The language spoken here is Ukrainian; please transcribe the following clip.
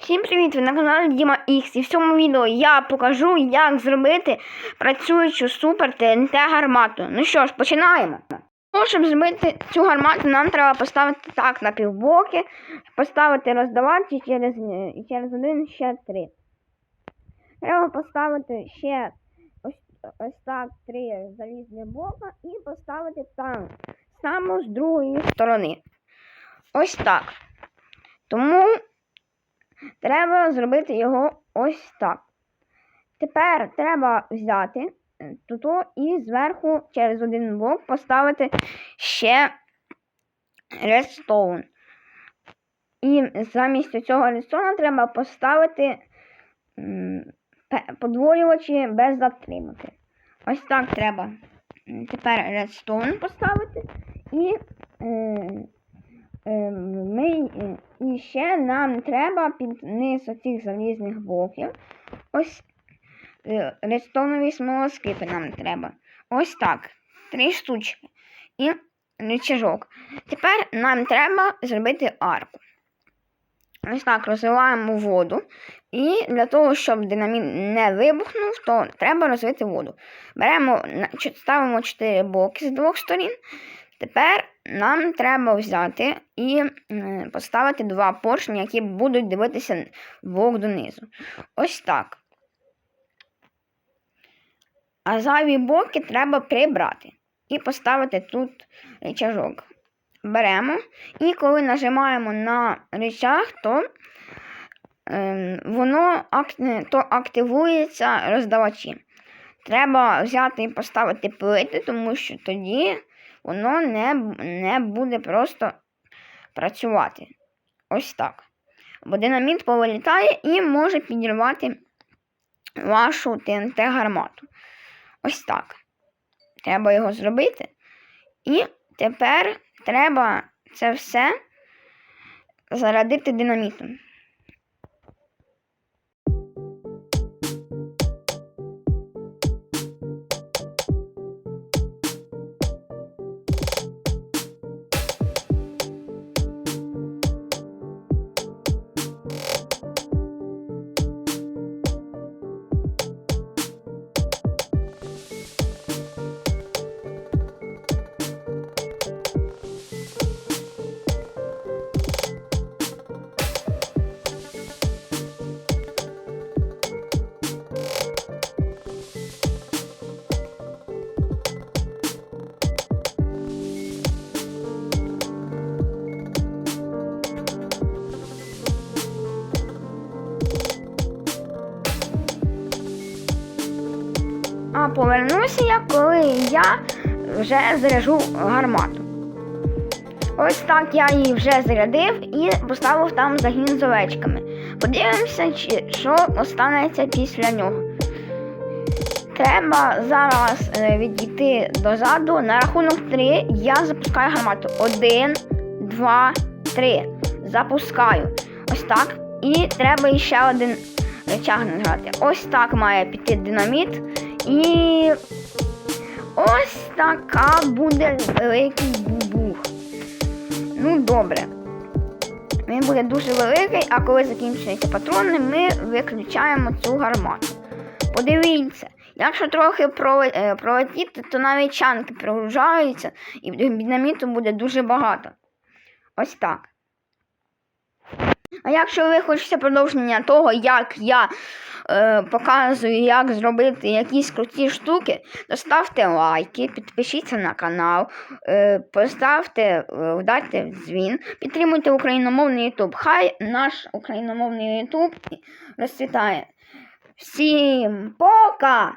Всім привіт! Ви на каналі Діма Х і в цьому відео я покажу, як зробити працюючу супер ТНТ гармату. Ну що ж, починаємо. Ну, щоб зробити цю гармату, нам треба поставити так на півбоки, поставити роздавати через, через один ще три. Треба поставити ще ось, ось так три залізні блока і поставити там само з другої сторони. Ось так. Тому Треба зробити його ось так. Тепер треба взяти е, тут і зверху через один блок поставити ще редстоун. І замість цього редстоуна треба поставити подвоювачі без затримки. Ось так треба тепер редстоун поставити і. Е, Е, Ми, е, і ще нам треба під низ оцих залізних блоків. Ось редстонові смолоскипи нам треба. Ось так. Три штучки. І рычажок. Тепер нам треба зробити арку. Ось так розвиваємо воду. І для того, щоб динаміт не вибухнув, то треба розвити воду. Беремо, ставимо 4 блоки з двох сторін. Тепер нам треба взяти і поставити два поршні, які будуть дивитися блок донизу. Ось так. А зайві боки треба прибрати і поставити тут рычажок. Беремо. І коли нажимаємо на рычаг, то, ем, воно ак- то активується роздавачі. Треба взяти і поставити плити, тому що тоді воно не, не буде просто працювати. Ось так. Бо динаміт повилітає і може підірвати вашу ТНТ гармату. Ось так. Треба його зробити. І тепер треба це все зарядити динамітом. Повернуся я, коли я вже заряжу гармату. Ось так я її вже зарядив і поставив там загін з овечками. Подивимося, що останеться після нього. Треба зараз е, відійти дозаду. На рахунок 3 я запускаю гармату. Один, два, три. Запускаю. Ось так. І треба ще один речаг нажати. Ось так має піти динаміт. І ось така буде великий бубух. Ну, добре. Він буде дуже великий, а коли закінчуються патрони, ми виключаємо цю гармату. Подивіться, якщо трохи е, пролетіти, то навіть чанки прогружаються і динаміту буде дуже багато. Ось так. А якщо ви хочете продовження того, як я е, показую, як зробити якісь круті штуки, то ставте лайки, підпишіться на канал, е, поставте, е, вдайте дзвін, підтримуйте україномовний YouTube. Хай наш україномовний YouTube розцвітає. Всім пока!